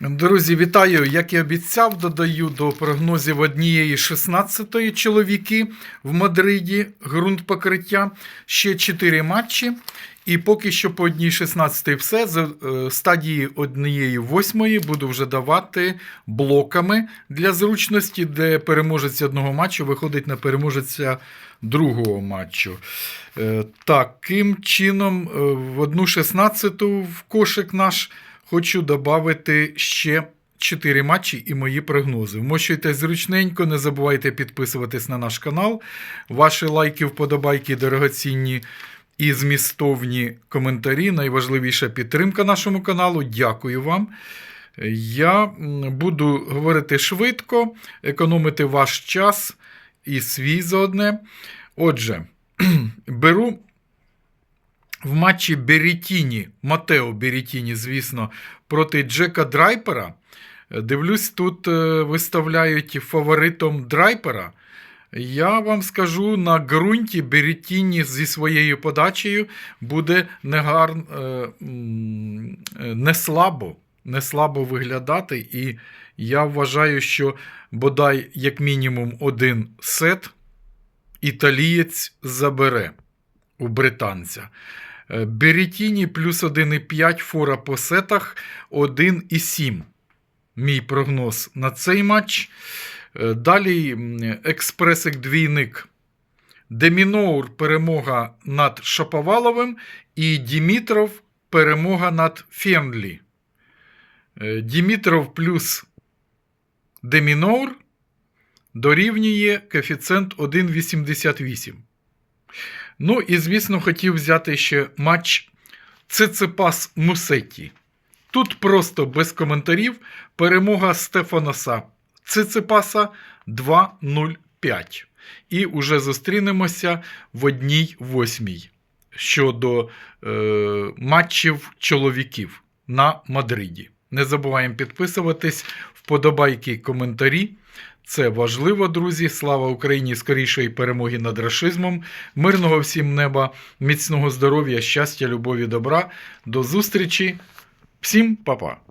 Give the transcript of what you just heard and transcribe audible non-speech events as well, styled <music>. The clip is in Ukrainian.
Друзі, вітаю! Як і обіцяв, додаю до прогнозів однієї 16-ї чоловіки в Мадриді, ґрунт покриття, ще 4 матчі. І поки що по одній 16 все. З е, стадії однієї 8 буду вже давати блоками для зручності, де переможець одного матчу виходить на переможеця другого матчу. Е, Таким чином, е, в одну 16 в кошик наш хочу додати ще 4 матчі і мої прогнози. Вмощуйте зручненько, не забувайте підписуватись на наш канал. Ваші лайки, вподобайки дорогоцінні і змістовні коментарі. Найважливіша підтримка нашому каналу. Дякую вам. Я буду говорити швидко, економити ваш час і свій заодне. Отже, <clears throat> беру в матчі Беретіні, Матео Беретіні, звісно, проти Джека Драйпера. Е, Дивлюсь, тут е, виставляють фаворитом Драйпера. Я вам скажу, на ґрунті Беретіні зі своєю подачею буде негар... е, м, е, не слабо, не слабо виглядати. І я вважаю, що бодай як мінімум один сет італієць забере у британця. Е, Беретіні плюс 1,5 фора по сетах 1,7. Мій прогноз на цей матч. Е, Далі експресик двійник. Деміноур перемога над Шаповаловим і Дімітров перемога над Фенлі. Е, Дімітров плюс Деміноур дорівнює коефіцієнт 1,88. Ну і, звісно, хотів взяти ще матч Циципас Мусетті. Тут просто без коментарів перемога Стефаноса Циципаса 2-0-5. І уже зустрінемося в одній восьмій щодо е, матчів чоловіків на Мадриді. Не забуваємо підписуватись, вподобайки, коментарі. Це важливо, друзі. Слава Україні! Скорішої перемоги над рашизмом. Мирного всім неба, міцного здоров'я, щастя, любові, добра. До зустрічі. Всім па-па!